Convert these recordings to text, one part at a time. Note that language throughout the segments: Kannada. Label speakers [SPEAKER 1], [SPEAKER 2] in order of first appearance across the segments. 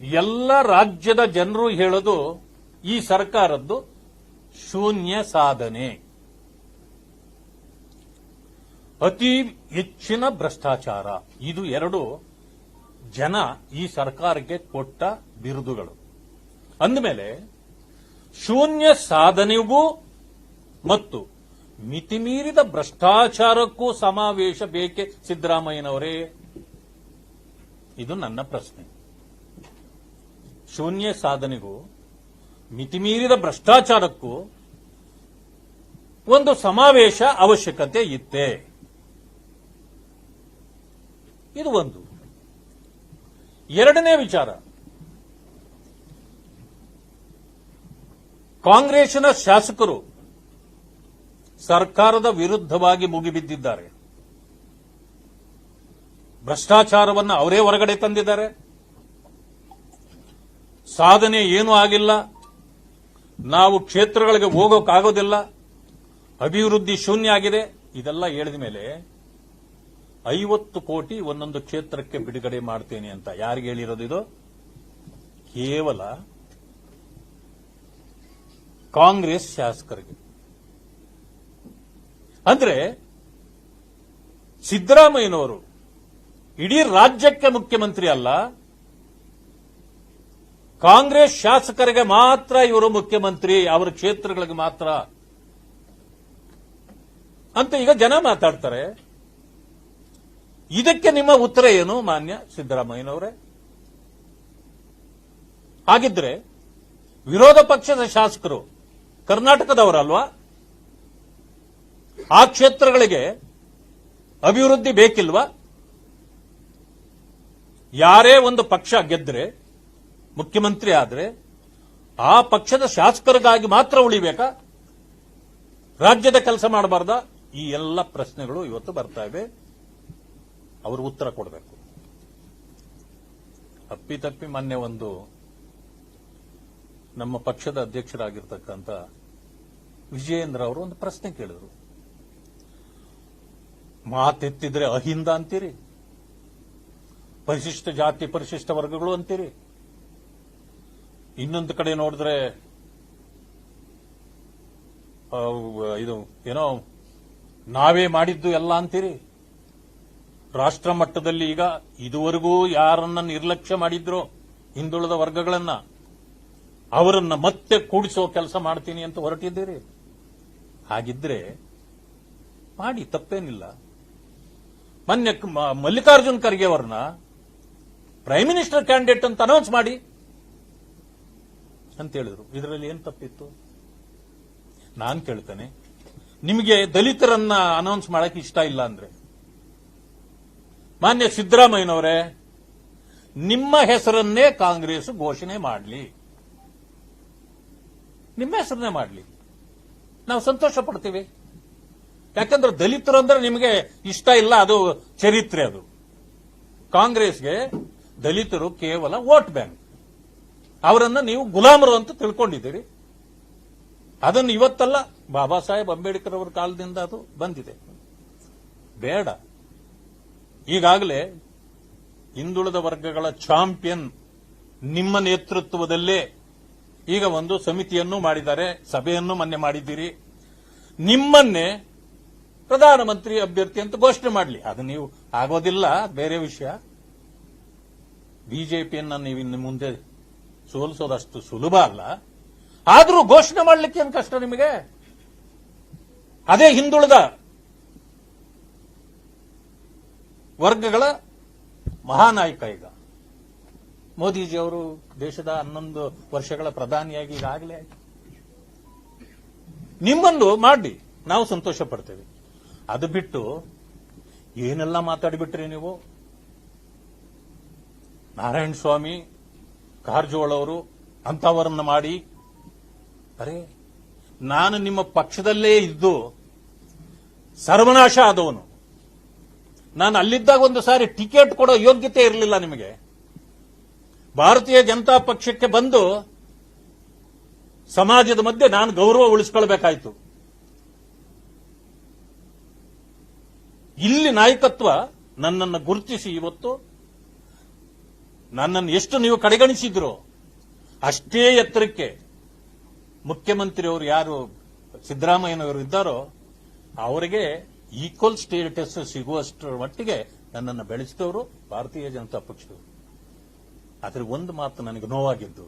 [SPEAKER 1] ಎಲ್ಲ ರಾಜ್ಯದ ಜನರು ಹೇಳೋದು ಈ ಸರ್ಕಾರದ್ದು ಶೂನ್ಯ ಸಾಧನೆ. ಅತಿ ಹೆಚ್ಚಿನ ಭ್ರಷ್ಟಾಚಾರ. ಇದು ಎರಡು ಜನ ಈ ಸರ್ಕಾರಕ್ಕೆ ಕೊಟ್ಟ ಬಿರುದುಗಳು. ಅಂದಮೇಲೆ ಶೂನ್ಯ ಸಾಧನೆಗೂ ಮತ್ತು ಮಿತಿಮೀರಿದ ಭ್ರಷ್ಟಾಚಾರಕ್ಕೂ ಸಮಾವೇಶ ಬೇಕೆ ಸಿದ್ದರಾಮಯ್ಯನವರೇ? ಇದು ನನ್ನ ಪ್ರಶ್ನೆ. ಶೂನ್ಯ ಸಾಧನೆಗೂ, ಮಿತಿಮೀರಿದ ಭ್ರಷ್ಟಾಚಾರಕ್ಕೂ ಒಂದು ಸಮಾವೇಶ ಅವಶ್ಯಕತೆ ಇತ್ತೆ. ಇದು ಒಂದು. ಎರಡನೇ ವಿಚಾರ. ಕಾಂಗ್ರೆಸ್ನ ಶಾಸಕರು ಸರ್ಕಾರದ ವಿರುದ್ಧವಾಗಿ ಮುಗಿಬಿದ್ದಿದ್ದಾರೆ. ಭ್ರಷ್ಟಾಚಾರವನ್ನು ಅವರೇ ಹೊರಗಡೆ ತಂದಿದ್ದಾರೆ. ಸಾಧನೆ ಏನೂ ಆಗಿಲ್ಲ. ನಾವು ಕ್ಷೇತ್ರಗಳಿಗೆ ಹೋಗೋಕ್ಕಾಗೋದಿಲ್ಲ. ಅಭಿವೃದ್ಧಿ ಶೂನ್ಯ ಆಗಿದೆ. ಇದೆಲ್ಲ ಹೇಳಿದ ಮೇಲೆ ಐವತ್ತು ಕೋಟಿ ಒಂದೊಂದು ಕ್ಷೇತ್ರಕ್ಕೆ ಬಿಡುಗಡೆ ಮಾಡ್ತೇನೆ ಅಂತ ಯಾರಿಗೆ ಹೇಳಿರೋದು ಇದು? ಕೇವಲ ಕಾಂಗ್ರೆಸ್ ಶಾಸಕರಿಗೆ. ಅಂದ್ರೆ ಸಿದ್ದರಾಮಯ್ಯನವರು ಇಡೀ ರಾಜ್ಯಕ್ಕೆ ಮುಖ್ಯಮಂತ್ರಿ ಅಲ್ಲ ಕಾಂಗ್ರೆಸ್ ಶಾಸಕರಿಗೆ ಮಾತ್ರ ಇವರು ಮುಖ್ಯಮಂತ್ರಿ, ಅವರ ಕ್ಷೇತ್ರಗಳಿಗೆ ಮಾತ್ರ. ಅಂತ ಈಗ ಜನ ಮಾತಾಡ್ತಾರೆ. ಇದಕ್ಕೆ ನಿಮ್ಮ ಉತ್ತರ ಏನು, ಮಾನ್ಯ ಸಿದ್ದರಾಮಯ್ಯನವರೇ? ಹಾಗಿದ್ರೆ ವಿರೋಧ ಪಕ್ಷದ ಶಾಸಕರು ಕರ್ನಾಟಕದವರಲ್ವಾ? ಆ ಕ್ಷೇತ್ರಗಳಿಗೆ ಅಭಿವೃದ್ಧಿ ಬೇಕಿಲ್ವಾ? ಯಾರೇ ಒಂದು ಪಕ್ಷ ಗೆದ್ರೆ ಮುಖ್ಯಮಂತ್ರಿ ಆದ್ರೆ ಆ ಪಕ್ಷದ ಶಾಸಕರಿಗಾಗಿ ಮಾತ್ರ ಉಳಿಬೇಕಾ? ರಾಜ್ಯದ ಕೆಲಸ ಮಾಡಬಾರ್ದ? ಈ ಎಲ್ಲ ಪ್ರಶ್ನೆಗಳು ಇವತ್ತು ಬರ್ತಾ ಇವೆ. ಅವರು ಉತ್ತರ ಕೊಡಬೇಕು. ಅಪ್ಪಿತಪ್ಪಿ ಮೊನ್ನೆ ಒಂದು ನಮ್ಮ ಪಕ್ಷದ ಅಧ್ಯಕ್ಷರಾಗಿರ್ತಕ್ಕಂಥ ವಿಜಯೇಂದ್ರ ಅವರು ಒಂದು ಪ್ರಶ್ನೆ ಕೇಳಿದರು. ಮಾತೆತ್ತಿದ್ರೆ ಅಹಿಂದ ಅಂತೀರಿ. ಪರಿಶಿಷ್ಟ ಜಾತಿ ಪರಿಶಿಷ್ಟ ವರ್ಗಗಳು ಅಂತೀರಿ. ಇನ್ನೊಂದು ಕಡೆ ನೋಡಿದ್ರೆ ಇದು, ಏನೋ, ನಾವೇ ಮಾಡಿದ್ದು ಎಲ್ಲ ಅಂತೀರಿ? ರಾಷ್ಟ್ರ ಮಟ್ಟದಲ್ಲಿ ಈಗ ಇದುವರೆಗೂ ಯಾರನ್ನ ನಿರ್ಲಕ್ಷ್ಯ ಮಾಡಿದ್ರು ಹಿಂದುಳಿದ ವರ್ಗಗಳನ್ನ, ಅವರನ್ನ ಮತ್ತೆ ಕೂಡಿಸೋ ಕೆಲಸ ಮಾಡ್ತೀನಿ ಅಂತ ಹೊರಟಿದ್ದೀರಿ? ಹಾಗಿದ್ರೆ, ಮಾಡಿ, ತಪ್ಪೇನಿಲ್ಲ. ಮೊನ್ನೆ ಮಲ್ಲಿಕಾರ್ಜುನ್ ಖರ್ಗೆ ಅವರನ್ನ ಪ್ರೈಮ್ ಮಿನಿಸ್ಟರ್ ಕ್ಯಾಂಡಿಡೇಟ್ ಅಂತ ಅನೌನ್ಸ್ ಮಾಡಿ. ಅಂತ ಹೇಳಿದ್ರು. ಇದರಲ್ಲಿ ಏನ್ ತಪ್ಪಿತ್ತು? ನಾನ್ ಕೇಳ್ತೇನೆ. ನಿಮಗೆ ದಲಿತರನ್ನ ಅನೌನ್ಸ್ ಮಾಡಕ್ಕೆ ಇಷ್ಟ ಇಲ್ಲ ಅಂದ್ರೆ? ಮಾನ್ಯ ಸಿದ್ದರಾಮಯ್ಯನವರೇ, ನಿಮ್ಮ ಹೆಸರನ್ನೇ ಕಾಂಗ್ರೆಸ್ ಘೋಷಣೆ ಮಾಡಲಿ. ನಿಮ್ಮ ಹೆಸರನ್ನೇ ಮಾಡಲಿ. ನಾವು ಸಂತೋಷ ಪಡ್ತೀವಿ. ಯಾಕಂದ್ರೆ ದಲಿತರು ಅಂದ್ರೆ ನಿಮಗೆ ಇಷ್ಟ ಇಲ್ಲ, ಅದು ಚರಿತ್ರೆ ಅದು. ಕಾಂಗ್ರೆಸ್ಗೆ ದಲಿತರು ಕೇವಲ ವೋಟ್ ಬ್ಯಾಂಕ್. ಅವರನ್ನ ನೀವು ಗುಲಾಮರು ಅಂತ ತಿಳ್ಕೊಂಡಿದ್ದೀರಿ. ಅದನ್ನು ಇವತ್ತಲ್ಲ ಬಾಬಾ ಸಾಹೇಬ್ ಅಂಬೇಡ್ಕರ್ ಅವರ ಕಾಲದಿಂದ ಅದು ಬಂದಿದೆ. ಬೇಡ. ಈಗಾಗಲೇ ಹಿಂದುಳಿದ ವರ್ಗಗಳ ಚಾಂಪಿಯನ್ ನಿಮ್ಮ ನೇತೃತ್ವದಲ್ಲೇ ಈಗ ಒಂದು ಸಮಿತಿಯನ್ನು ಮಾಡಿದ್ದಾರೆ, ಸಭೆಯನ್ನು ಮೊನ್ನೆ ಮಾಡಿದ್ದೀರಿ. ನಿಮ್ಮನ್ನೇ ಪ್ರಧಾನಮಂತ್ರಿ ಅಭ್ಯರ್ಥಿ ಅಂತ ಘೋಷಣೆ ಮಾಡಲಿ. ಅದು ನೀವು ಆಗೋದಿಲ್ಲ ಬೇರೆ ವಿಷಯ. ಬಿಜೆಪಿಯನ್ನ ನೀವು ಇನ್ನು ಮುಂದೆ ಸೋಲಿಸೋದಷ್ಟು ಸುಲಭ ಅಲ್ಲ. ಆದರೂ ಘೋಷಣೆ ಮಾಡಲಿಕ್ಕೆ ಏನು ಕಷ್ಟ ನಿಮಗೆ? ಅದೇ ಹಿಂದುಳಿದ ವರ್ಗಗಳ ಮಹಾನಾಯಕ ಈಗ. ಮೋದಿಜಿ ಅವರು ದೇಶದ ಹನ್ನೊಂದು ವರ್ಷಗಳ ಪ್ರಧಾನಿಯಾಗಿ ಈಗಾಗಲೇ. ನಿಮ್ಮನ್ನು ಮಾಡಿ ನಾವು ಸಂತೋಷ ಪಡ್ತೇವೆ. ಅದು ಬಿಟ್ಟು ಏನೆಲ್ಲ ಮಾತಾಡಿಬಿಟ್ರಿ ನೀವು? ನಾರಾಯಣ ಸ್ವಾಮಿ ಕಾರಜೋಳ ಅವರು ಮಾಡಿ, ಅರೆ, ನಾನು ನಿಮ್ಮ ಪಕ್ಷದಲ್ಲೇ ಇದ್ದು ಸರ್ವನಾಶ ಆದವನು. ನಾನು ಅಲ್ಲಿದ್ದಾಗ ಒಂದು ಸಾರಿ ಟಿಕೆಟ್ ಕೊಡೋ ಯೋಗ್ಯತೆ ಇರಲಿಲ್ಲ ನಿಮಗೆ. ಭಾರತೀಯ ಜನತಾ ಪಕ್ಷಕ್ಕೆ ಬಂದು ಸಮಾಜದ ಮಧ್ಯೆ ನಾನು ಗೌರವ ಉಳಿಸ್ಕೊಳ್ಬೇಕಾಯ್ತು. ಇಲ್ಲಿ ನಾಯಕತ್ವ ನನ್ನನ್ನು ಗುರುತಿಸಿ ಇವತ್ತು ನನ್ನನ್ನು ಎಷ್ಟು ನೀವು ಕಡೆಗಣಿಸಿದ್ರು ಅಷ್ಟೇ ಎತ್ತರಕ್ಕೆ ಮುಖ್ಯಮಂತ್ರಿಯವರು ಯಾರು ಸಿದ್ದರಾಮಯ್ಯನವರು ಇದ್ದಾರೋ ಅವರಿಗೆ ಈಕ್ವಲ್ ಸ್ಟೇಟಸ್ ಸಿಗುವಷ್ಟರ ಮಟ್ಟಿಗೆ ನನ್ನನ್ನು ಬೆಳೆಸಿದವರು ಭಾರತೀಯ ಜನತಾ ಪಕ್ಷದವರು. ಆದ್ರೆ ಒಂದು ಮಾತು ನನಗೆ ನೋವಾಗಿದ್ದು,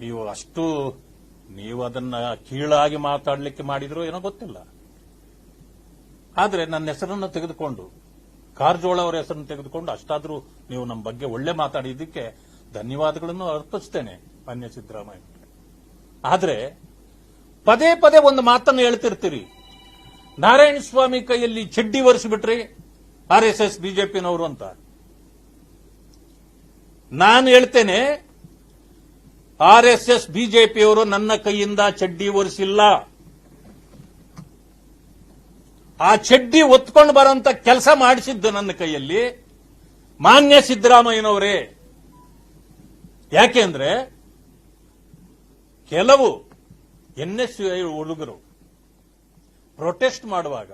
[SPEAKER 1] ನೀವು ಅಷ್ಟು ನೀವು ಅದನ್ನ ಕೀಳಾಗಿ ಮಾತಾಡಲಿಕ್ಕೆ ಮಾಡಿದ್ರೋ ಏನೋ ಗೊತ್ತಿಲ್ಲ. ಆದರೆ ನನ್ನ ಹೆಸರನ್ನು ತೆಗೆದುಕೊಂಡು ಕಾರಜೋಳ ಅವರ ಹೆಸರನ್ನು ತೆಗೆದುಕೊಂಡು ಅಷ್ಟಾದರೂ ನೀವು ನಮ್ಮ ಬಗ್ಗೆ ಒಳ್ಳೆ ಮಾತಾಡಿದ್ದಕ್ಕೆ ಧನ್ಯವಾದಗಳನ್ನು ಅರ್ಪಿಸ್ತೇನೆ ಮಾನ್ಯ ಸಿದ್ದರಾಮಯ್ಯ. ಆದರೆ, ಪದೇ ಪದೇ ಒಂದು ಮಾತನ್ನು ಹೇಳ್ತಿರ್ತೀರಿ. ನಾರಾಯಣ ಸ್ವಾಮಿ ಕೈಯಲ್ಲಿ ಚಡ್ಡಿ ಒರೆಸಿಬಿಟ್ರಿ ಆರ್ ಎಸ್ ಎಸ್ ಬಿಜೆಪಿನವರು ಅಂತ. ನಾನು ಹೇಳ್ತೇನೆ, ಆರ್ ಎಸ್ ಎಸ್ ಬಿಜೆಪಿಯವರು ನನ್ನ ಕೈಯಿಂದ ಚಡ್ಡಿ ಒರೆಸಿಲ್ಲ. ಆ ಚಡ್ಡಿ ಒತ್ಕೊಂಡು ಬರೋಂತ ಕೆಲಸ ಮಾಡಿಸಿದ್ದು ನನ್ನ ಕೈಯಲ್ಲಿ ಮಾನ್ಯ ಸಿದ್ದರಾಮಯ್ಯನವರೇ. ಯಾಕೆಂದ್ರೆ ಕೆಲವು ಎನ್ ಎಸ್ ಹುಡುಗರು ಪ್ರೊಟೆಸ್ಟ್ ಮಾಡುವಾಗ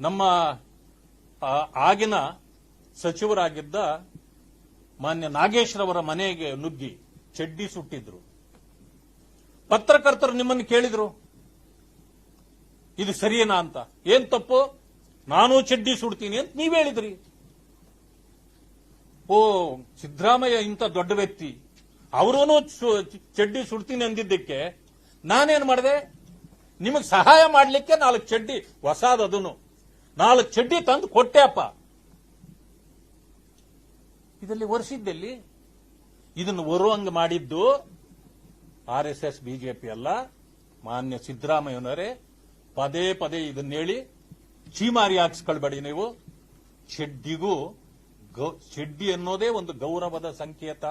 [SPEAKER 1] ನಮ್ಮ ಆಗಿನ ಸಚಿವರಾಗಿದ್ದ ಮಾನ್ಯ ನಾಗೇಶ್ರವರ ಮನೆಗೆ ನುಗ್ಗಿ ಚಡ್ಡಿ ಸುಟ್ಟಿದ್ರು. ಪತ್ರಕರ್ತರು ನಿಮ್ಮನ್ನು ಕೇಳಿದ್ರು. ಇದು ಸರಿಯೇನಾ ಅಂತ? ಏನ್ ತಪ್ಪು? ನಾನು ಚಡ್ಡಿ ಸುಡ್ತೀನಿ ಅಂತ ನೀವ್ ಹೇಳಿದ್ರಿ. ಓ, ಸಿದ್ದರಾಮಯ್ಯ ಇಂಥ ದೊಡ್ಡ ವ್ಯಕ್ತಿ. ಅವರೂ ಚಡ್ಡಿ ಸುಡ್ತೀನಿ ಅಂದಿದ್ದಕ್ಕೆ ನಾನೇನ್ ಮಾಡಿದೆ? ನಿಮಗೆ ಸಹಾಯ ಮಾಡ್ಲಿಕ್ಕೆ ನಾಲ್ಕು ಚಡ್ಡಿ, ಹೊಸಾದದನು. ನಾಲ್ಕು ಚಡ್ಡಿ ತಂದು ಕೊಟ್ಟೆ ಅಪ್ಪ ಇದರಲ್ಲಿ ಒರೆಸಿದ್ದಲ್ಲಿ? ಇದನ್ನು ಒರುವಂಗ ಮಾಡಿದ್ದು ಆರ್ ಎಸ್ ಎಸ್ ಬಿಜೆಪಿ ಅಲ್ಲ, ಮಾನ್ಯ ಸಿದ್ದರಾಮಯ್ಯನವರೇ. ಪದೇ ಪದೇ ಇದನ್ನ ಹೇಳಿ ಚೀಮಾರಿ ಹಾಕ್ಸ್ಕೊಳ್ಬೇಡಿ ನೀವು. ಚೆಡ್ಡಿಗೂ ಚೆಡ್ಡಿ ಅನ್ನೋದೇ ಒಂದು ಗೌರವದ ಸಂಕೇತ.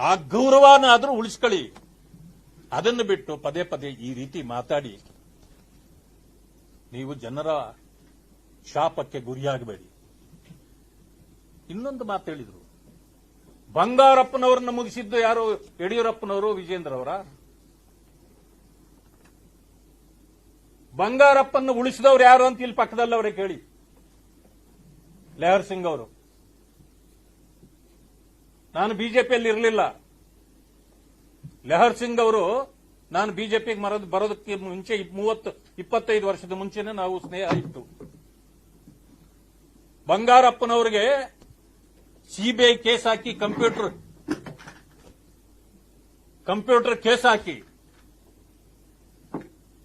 [SPEAKER 1] ಆ ಗೌರವನಾದ್ರೂ ಉಳಿಸ್ಕೊಳ್ಳಿ. ಅದನ್ನು ಬಿಟ್ಟು ಪದೇ ಪದೇ ಈ ರೀತಿ ಮಾತಾಡಿ. ನೀವು ಜನರ ಶಾಪಕ್ಕೆ ಗುರಿಯಾಗಬೇಡಿ. ಇನ್ನೊಂದು ಮಾತು ಹೇಳಿದ್ರು. ಬಂಗಾರಪ್ಪನವರನ್ನು ಮುಗಿಸಿದ್ದು ಯಾರು? ಯಡಿಯೂರಪ್ಪನವರು ವಿಜೇಂದ್ರ ಅವರ ಬಂಗಾರಪ್ಪನ ಉಳಿಸಿದವ್ರು ಯಾರು ಅಂತ ಇಲ್ಲಿ ಪಕ್ಕದಲ್ಲವರೇ ಕೇಳಿ. ಲೆಹರ್ ಸಿಂಗ್ ಅವರು. ನಾನು ಬಿಜೆಪಿಯಲ್ಲಿ ಇರಲಿಲ್ಲ. ಲೆಹರ್ ಸಿಂಗ್ ಅವರು ನಾನು ಬಿಜೆಪಿಗೆ ಮರದ, ಬರೋದಕ್ಕೆ ಮುಂಚೆ ಮೂವತ್ತು, ಇಪ್ಪತ್ತೈದು ವರ್ಷದ ಮುಂಚೆನೆ ನಾವು ಸ್ನೇಹ ಇತ್ತು. ಬಂಗಾರಪ್ಪನವರಿಗೆ ಸಿಬಿಐ ಕೇಸ್ ಹಾಕಿ ಕಂಪ್ಯೂಟರ್ ಕಂಪ್ಯೂಟರ್ ಕೇಸ್ ಹಾಕಿ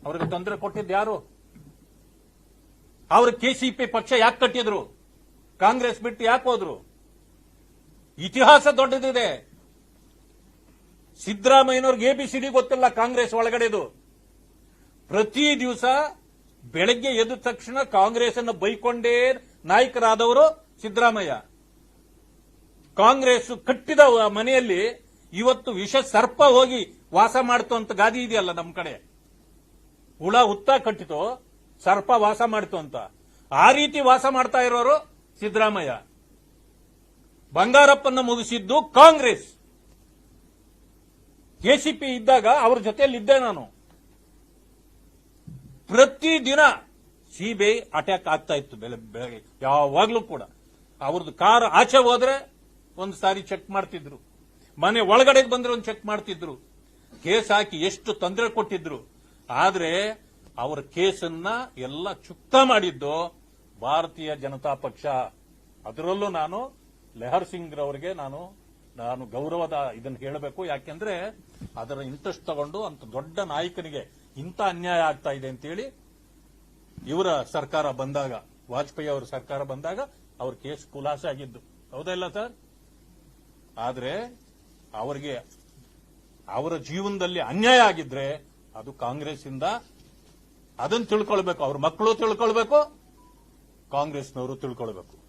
[SPEAKER 1] ಅವ್ರಿಗೆ ತೊಂದರೆ ಕೊಟ್ಟಿದ್ದು ಯಾರು? ಅವರು ಕೆಸಿಪಿ ಪಕ್ಷ ಯಾಕೆ ಕಟ್ಟಿದ್ರು? ಕಾಂಗ್ರೆಸ್ ಬಿಟ್ಟು ಯಾಕೆ ಹೋದ್ರು? ಇತಿಹಾಸ ದೊಡ್ಡದಿದೆ. ಸಿದ್ದರಾಮಯ್ಯನವ್ರಿಗೆ ಎಬಿಸಿಡಿ ಗೊತ್ತಿಲ್ಲ ಕಾಂಗ್ರೆಸ್ ಒಳಗಡೆದು. ಪ್ರತಿ ದಿವಸ ಬೆಳಗ್ಗೆ ಎದ್ದ ತಕ್ಷಣ ಕಾಂಗ್ರೆಸ್ ಅನ್ನು ಬೈಕೊಂಡೇ ನಾಯಕರಾದವರು ಸಿದ್ದರಾಮಯ್ಯ. ಕಾಂಗ್ರೆಸ್ ಕಟ್ಟಿದ ಮನೆಯಲ್ಲಿ ಇವತ್ತು ವಿಷ ಸರ್ಪ ಹೋಗಿ ವಾಸ ಮಾಡ್ತು ಅಂತ ಗಾದಿ ಇದೆಯಲ್ಲ ನಮ್ಮ ಕಡೆ? ಹುಳ ಹುತ್ತ ಕಟ್ಟಿತು, ಸರ್ಪ ವಾಸ ಮಾಡಿತು ಅಂತ. ಆ ರೀತಿ ವಾಸ ಮಾಡ್ತಾ ಇರೋರು ಸಿದ್ದರಾಮಯ್ಯ. ಬಂಗಾರಪ್ಪನ ಮುಗಿಸಿದ್ದು ಕಾಂಗ್ರೆಸ್. ಕೆಸಿಪಿ ಇದ್ದಾಗ ಅವ್ರ ಜೊತೆಯಲ್ಲಿ ಇದ್ದೆ ನಾನು ಪ್ರತಿದಿನ ಸಿಬಿಐ ಅಟ್ಯಾಕ್ ಆಗ್ತಾ ಇತ್ತು ಬೆಲೆ ಬೆಳಗ್ಗೆ. ಯಾವಾಗ್ಲೂ ಕೂಡ. ಅವ್ರದ್ದು ಕಾರ್ ಆಚೆ ಹೋದ್ರೆ ಒಂದು ಸಾರಿ ಚೆಕ್ ಮಾಡ್ತಿದ್ರು. ಮನೆ ಒಳಗಡೆ ಬಂದ್ರೆ ಒಂದು ಚೆಕ್ ಮಾಡ್ತಿದ್ರು. ಕೇಸ್ ಹಾಕಿ ಎಷ್ಟು ತೊಂದರೆ ಕೊಟ್ಟಿದ್ರು. ಆದ್ರೆ ಅವರ ಕೇಸನ್ನ ಎಲ್ಲ ಚುಕ್ತ ಮಾಡಿದ್ದು ಭಾರತೀಯ ಜನತಾ ಪಕ್ಷ. ಅದರಲ್ಲೂ ನಾನು ಲೆಹರ್ ಸಿಂಗ್ ರವರಿಗೆ ನಾನು ನಾನು ಗೌರವದ ಇದನ್ನು ಹೇಳಬೇಕು. ಯಾಕೆಂದ್ರೆ ಅದರ ಇಂಟ್ರೆಸ್ಟ್ ತಗೊಂಡು ಅಂತ ದೊಡ್ಡ ನಾಯಕನಿಗೆ ಇಂಥ ಅನ್ಯಾಯ ಆಗ್ತಾ ಇದೆ ಅಂತೇಳಿ ಇವರ ಸರ್ಕಾರ ಬಂದಾಗ, ವಾಜಪೇಯಿ ಅವರ ಸರ್ಕಾರ ಬಂದಾಗ ಅವ್ರ ಕೇಸ್ ಖುಲಾಸೆ ಆಗಿದ್ದು. ಹೌದಾ ಇಲ್ಲ ಸರ್? ಆದರೆ ಅವರಿಗೆ, ಅವರ ಜೀವನದಲ್ಲಿ ಅನ್ಯಾಯ ಆಗಿದ್ರೆ ಅದು ಕಾಂಗ್ರೆಸ್ ಇಂದ ಅದನ್ನು ತಿಳ್ಕೊಳ್ಬೇಕು. ಅವ್ರ ಮಕ್ಕಳು ತಿಳ್ಕೊಳ್ಬೇಕು ಕಾಂಗ್ರೆಸ್ನವರು ತಿಳ್ಕೊಳ್ಬೇಕು.